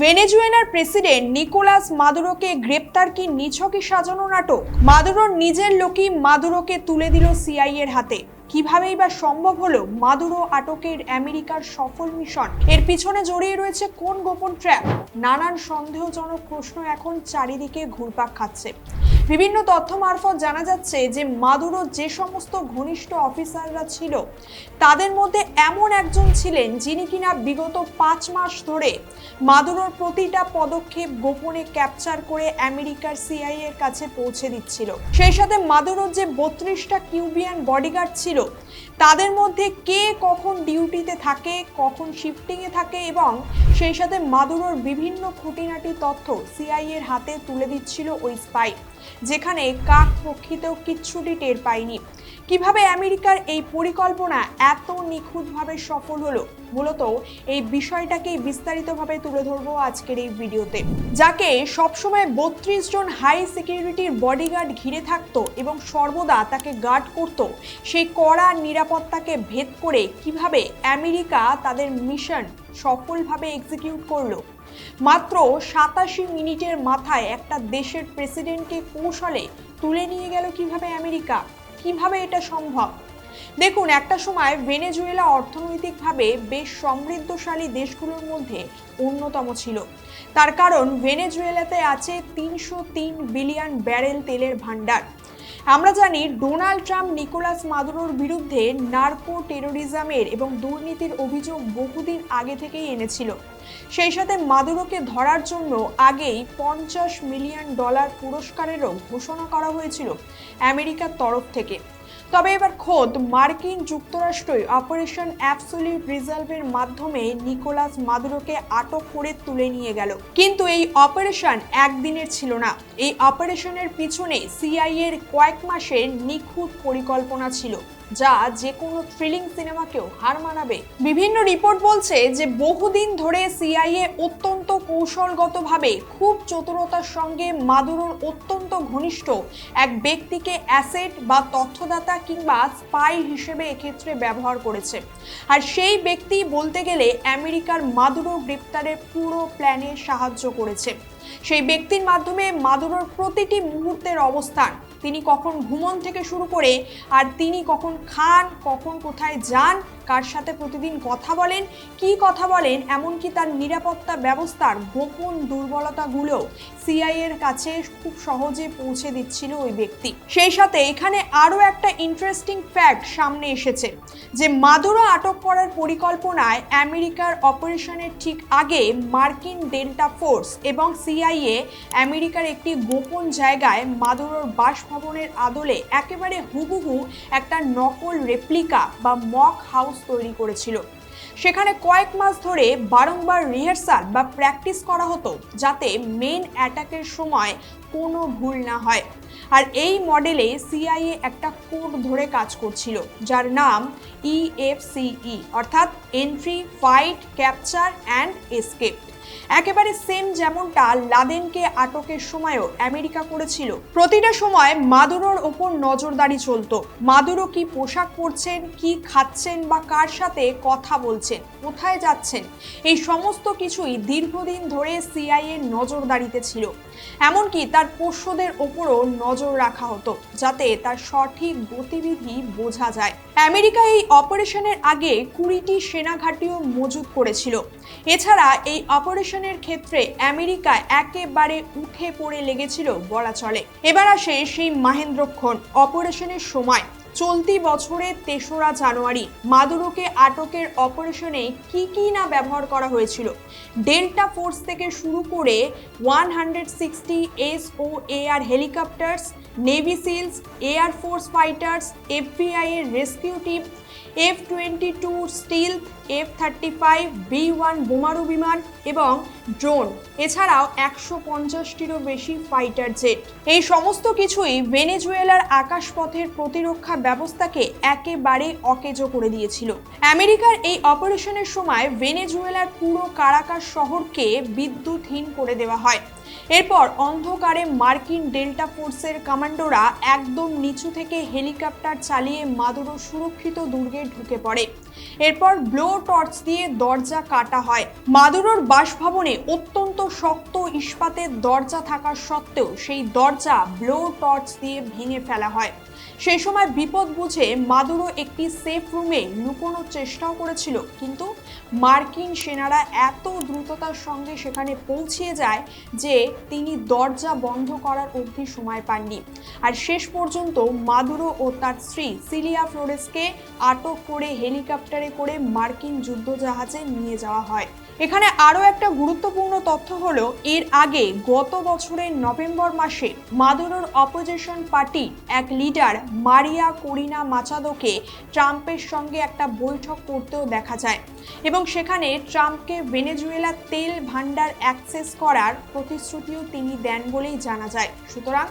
ভেনেজুয়েলার president Nicolas মাদুরোকে গ্রেপ্তার কি নিছকই সাজানো নাটক? মাদুরোর নিজের লোকই মাদুরোকে তুলে দিল সিআই এর হাতে। কিভাবেই বা সম্ভব হলো মাদুরো আটকের আমেরিকার সফল মিশন? এর পিছনে জড়িয়ে রয়েছে কোন গোপন ট্র্যাপ? নানান সন্দেহজনক প্রশ্ন এখন চারিদিকে ঘুরপাক খাচ্ছে। বিভিন্ন তথ্য মারফত জানা যাচ্ছে যে মাদুরো যে সমস্ত ঘনিষ্ঠ অফিসাররা ছিল, তাদের মধ্যে এমন একজন ছিলেন যিনি কিনা বিগত পাঁচ মাস ধরে মাদুরোর প্রতিটা পদক্ষেপ গোপনে ক্যাপচার করে আমেরিকার সিআই এর কাছে পৌঁছে দিচ্ছিল। সেই সাথে মাদুরোর যে বত্রিশটা কিউবিয়ান বডিগার্ড ছিল তাদের মধ্যে কে কখন ডিউটিতে থাকে, কখন শিফটিংয়ে থাকে এবং সেই সাথে মাদুরোর বিভিন্ন খুঁটিনাটি তথ্য সিআই এর হাতে তুলে দিচ্ছিল ওই স্পাই, যেখানে কাক প্রক্ষিতেও কিচ্ছুটি টের পায়নি। কীভাবে আমেরিকার এই পরিকল্পনা এত নিখুঁতভাবে সফল হলো? মূলত এই বিষয়টাকেই বিস্তারিতভাবে তুলে ধরবো আজকের এই ভিডিওতে। যাকে সবসময় বত্রিশ জন হাই সিকিউরিটির বডিগার্ড ঘিরে থাকতো এবং সর্বদা তাকে গার্ড করত, সেই কড়া নিরাপত্তাকে ভেদ করে কীভাবে আমেরিকা তাদের মিশন সফলভাবে এক্সিকিউট করল? মাত্র সাতাশি মিনিটের মাথায় একটা দেশের প্রেসিডেন্টকে কৌশলে তুলে নিয়ে গেল কীভাবে আমেরিকা? কীভাবে এটা সম্ভব? দেখুন, একটা সময় ভেনেজুয়েলা অর্থনৈতিকভাবে বেশ সমৃদ্ধশালী দেশগুলোর মধ্যে অন্যতম ছিল। তার কারণ ভেনেজুয়েলাতে আছে তিনশো তিন বিলিয়ন ব্যারেল তেলের ভাণ্ডার। আমরা জানি ডোনাল্ড ট্রাম্প নিকোলাস মাদুরোর বিরুদ্ধে নার্কো টেরোরিজমের এবং দুর্নীতির অভিযোগ বহুদিন আগে থেকেই এনেছিল। সেই সাথে মাদুরোকে ধরার জন্য আগেই পঞ্চাশ মিলিয়ন ডলার পুরস্কারেরও ঘোষণা করা হয়েছিল আমেরিকার তরফ থেকে। তবে এবার খোদ মার্কিন যুক্তরাষ্ট্রই অপারেশন অ্যাবসলিউট রিজার্ভের মাধ্যমে নিকোলাস মাদুরোকে আটক করে তুলে নিয়ে গেল। কিন্তু এই অপারেশন একদিনের ছিল না। এই অপারেশনের পিছনে সিআইএর কয়েক মাসের নিখুঁত পরিকল্পনা ছিল। যা যে কোনো থ্রিলিং সিনেমাকেও হার মানাবে। বিভিন্ন রিপোর্ট বলছে যে বহুদিন ধরে সিআইএ অত্যন্ত কৌশলগতভাবে খুব চতুরতার সঙ্গে মাদুরোর অত্যন্ত ঘনিষ্ঠ এক ব্যক্তিকে অ্যাসেট বা তথ্যদাতা কিংবা স্পাই হিসেবে এক্ষেত্রে ব্যবহার করেছে। আর সেই ব্যক্তি বলতে গেলে আমেরিকার মাদুরো গ্রেপ্তারের পুরো প্ল্যানে সাহায্য করেছে। সেই ব্যক্তির মাধ্যমে মাদুরোর প্রতিটি মুহূর্তের অবস্থান তিনি কখন ঘুমন থেকে শুরু করে আর তিনি কখন খান কখন কোথায় যান কার সাথে প্রতিদিন কথা বলেন, কি কথা বলেন, এমনকি তার নিরাপত্তা ব্যবস্থার গোপন দুর্বলতাগুলো সিআই এর কাছে খুব সহজে পৌঁছে দিচ্ছিল ওই ব্যক্তি। সেই সাথে এখানে আরও একটা ইন্টারেস্টিং ফ্যাক্ট সামনে এসেছে, যে মাদুরো আটক করার পরিকল্পনায় আমেরিকার অপারেশনের ঠিক আগে মার্কিন ডেল্টা ফোর্স এবং সিআইএ আমেরিকার একটি গোপন জায়গায় মাদুরোর বাসভবনের আদলে একেবারে হুবহু একটা নকল রেপ্লিকা বা মক হাউস তৈরি করেছিল। সেখানে কয়েক মাস ধরে বারংবার রিহার্সাল বা প্র্যাকটিস করা হতো যাতে মেন অ্যাটাকের সময় কোনো ভুল না হয়। আর এই মডেলে সিআইএ একটা কোড ধরে কাজ করছিল, যার নাম E ইএফসিই অর্থাৎ entry fight capture and escape একেবারে সেম যেমনটা লাদেনকে আটকের সময়ও আমেরিকা করেছিল। প্রতিটা সময় মাদুরোর ওপর নজরদারি চলতো। মাদুরো কি পোশাক পরছেন, কি খাচ্ছেন বা কার সাথে কথা বলছেন, কোথায় যাচ্ছেন, এই সমস্ত কিছুই দীর্ঘদিন ধরে সিআইএ নজরদারিতে ছিল। এমনকি তার পোষ্যদের ওপরও নজর রাখা হতো, যাতে তার সঠিক গতিবিধি বোঝা যায়। আমেরিকা এই অপারেশনের আগে কুড়িটি সেনাঘাটিও মজুত করেছিল। এছাড়া এই অপারেশনের ক্ষেত্রে আমেরিকা একেবারে উঠে পড়ে লেগেছিল বলা চলে। এবার আসে সেই মাহেন্দ্রক্ষণ অপারেশনের সময়। চলতি বছরের তেসরা জানুয়ারি মাদুরোকে আটকের অপারেশনে কি কি না ব্যবহার করা হয়েছিল? ডেল্টা ফোর্স থেকে শুরু করে one hundred sixty S O AR helicopters, navy seals, air force fighters, FBI এর rescue team, F twenty two stealth F thirty five B one বোমারু বিমান এবং ড্রোন, এছাড়াও একশো পঞ্চাশটিরও বেশি ফাইটার জেট এই সমস্ত কিছুই ভেনেজুয়েলার আকাশপথের প্রতিরক্ষা ব্যবস্থাকে একেবারে অকেজো করে দিয়েছিল। আমেরিকার এই অপারেশনের সময় ভেনেজুয়েলার পুরো কারাকাস শহরকে বিদ্যুৎহীন করে দেওয়া হয়। এরপর অন্ধকারে মার্কিন ডেল্টা ফোর্সের কমান্ডোরা একদম নিচু থেকে হেলিকপ্টার চালিয়ে মাদুরো সুরক্ষিত দুর্গে ঢুকে পড়ে। এরপর ব্লো টর্চ দিয়ে দরজা কাটা হয়। মাদুরোর বাসভবনে অত্যন্ত শক্ত ইস্পাতের দরজা থাকা সত্ত্বেও সেই দরজা ব্লো টর্চ দিয়ে ভেঙে ফেলা হয়। সেই সময় বিপদ বুঝে মাদুরো একটি সেফ রুমে লুকোনোর চেষ্টাও করেছিল, কিন্তু মার্কিন সেনারা এত দ্রুততার সঙ্গে সেখানে পৌঁছিয়ে যায় যে তিনি দরজা বন্ধ করার অবধি সময় পাননি। আর শেষ পর্যন্ত মাদুরো ও তার স্ত্রী সিলিয়া ফ্লোরেসকে আটক করে হেলিকপ্টারে করে মার্কিন যুদ্ধজাহাজে নিয়ে যাওয়া হয়। এখানে আরও একটা গুরুত্বপূর্ণ তথ্য হলো, এর আগে গত বছরের নভেম্বর মাসে মাদুরোর অপোজিশন পার্টি এক লিডার মারিয়া করিনা মাচাদোকে ট্রাম্পের সঙ্গে একটা বৈঠক করতেও দেখা যায় এবং সেখানে ট্রাম্পকে ভেনেজুয়েলা তেল ভান্ডার অ্যাক্সেস করার প্রতিশ্রুতিও তিনি দেন বলেই জানা যায়। সুতরাং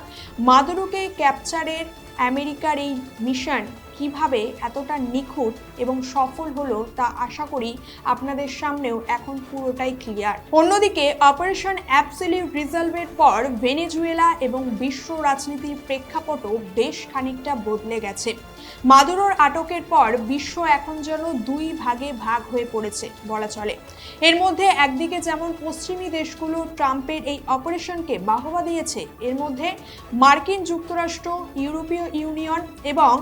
মাদুরোকে ক্যাপচারের আমেরিকার এই মিশন কীভাবে এতটা নিখুঁত এবং সফল হলো তা আশা করি আপনাদের সামনেও এখন পুরোটাই ক্লিয়ার অন্যদিকে অপারেশন অ্যাবসলিউট রিজলভের পর ভেনেজুয়েলা এবং বিশ্ব রাজনীতির প্রেক্ষাপটও বেশ খানিকটা বদলে গেছে। মাদুরোর আটকের পর বিশ্ব এখন যেন দুই ভাগে ভাগ হয়ে পড়েছে বলা চলে। এর মধ্যে একদিকে যেমন পশ্চিমী দেশগুলো ট্রাম্পের এই অপারেশনকে বাহবা দিয়েছে, এর মধ্যে মার্কিন যুক্তরাষ্ট্র, ইউরোপীয় ইউনিয়ন এবং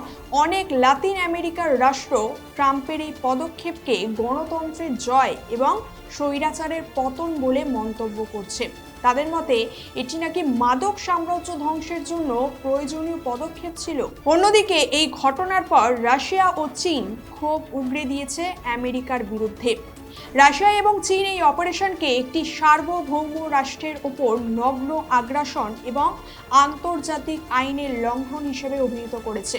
অনেক লাতিন আমেরিকার রাষ্ট্র ট্রাম্পের এই পদক্ষেপকে গণতন্ত্রের জয় এবং স্বৈরাচারের পতন বলে মন্তব্য করছে। তাদের মতে, এটি নাকি মাদক সাম্রাজ্য ধ্বংসের জন্য প্রয়োজনীয় পদক্ষেপ ছিল। অন্যদিকে, এই ঘটনার পর রাশিয়া ও চীন ক্ষোভ উগড়ে দিয়েছে আমেরিকার বিরুদ্ধে। রাশিয়া এবং চীন এই অপারেশনকে একটি সার্বভৌম রাষ্ট্রের ওপর নগ্ন আগ্রাসন এবং আন্তর্জাতিক আইনের লঙ্ঘন হিসেবে অভিহিত করেছে।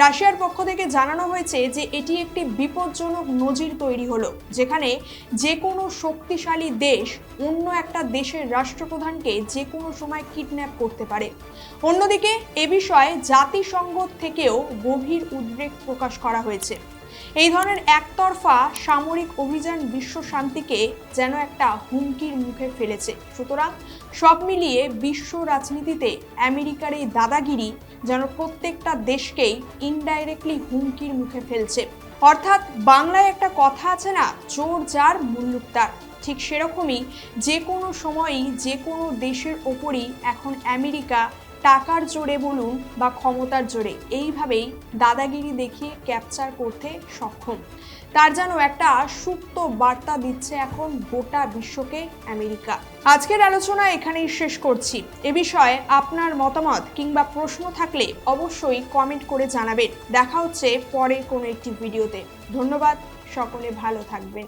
রাশিয়ার পক্ষ থেকে জানানো হয়েছে যে এটি একটি বিপজ্জনক নজির তৈরি হলো, যেখানে যে কোনো শক্তিশালী দেশ অন্য একটা দেশের রাষ্ট্রপ্রধানকে যে কোনো সময় কিডন্যাপ করতে পারে। অন্যদিকে, এ বিষয়ে জাতিসংঘ থেকেও গভীর উদ্বেগ প্রকাশ করা হয়েছে। এই ধরনের একতরফা সামরিক অভিযান বিশ্ব শান্তিকে যেন একটা হুমকির মুখে ফেলেছে। সুতরাং সব মিলিয়ে বিশ্ব রাজনীতিতে আমেরিকার এই দাদাগিরি যেন প্রত্যেকটা দেশকেই ইনডাইরেক্টলি হুমকির মুখে ফেলছে। অর্থাৎ বাংলায় একটা কথা আছে না, চোর যার মুল্লুক তার। ঠিক সেরকমই যে কোনো সময়ই যে কোনো দেশের ওপরই এখন আমেরিকা টাকার জোরে বলুন বা ক্ষমতার জোরে, এইভাবেই দাদাগিরি দেখিয়ে ক্যাপচার করতে সক্ষম। তার যেন একটা সুপ্ত বার্তা দিচ্ছে এখন গোটা বিশ্বকে, আমেরিকা। আজকের আলোচনা এখানেই শেষ করছি। এ বিষয়ে আপনার মতামত কিংবা প্রশ্ন থাকলে অবশ্যই কমেন্ট করে জানাবেন। দেখা হচ্ছে পরের কোনো একটি ভিডিওতে। ধন্যবাদ, সকলে ভালো থাকবেন।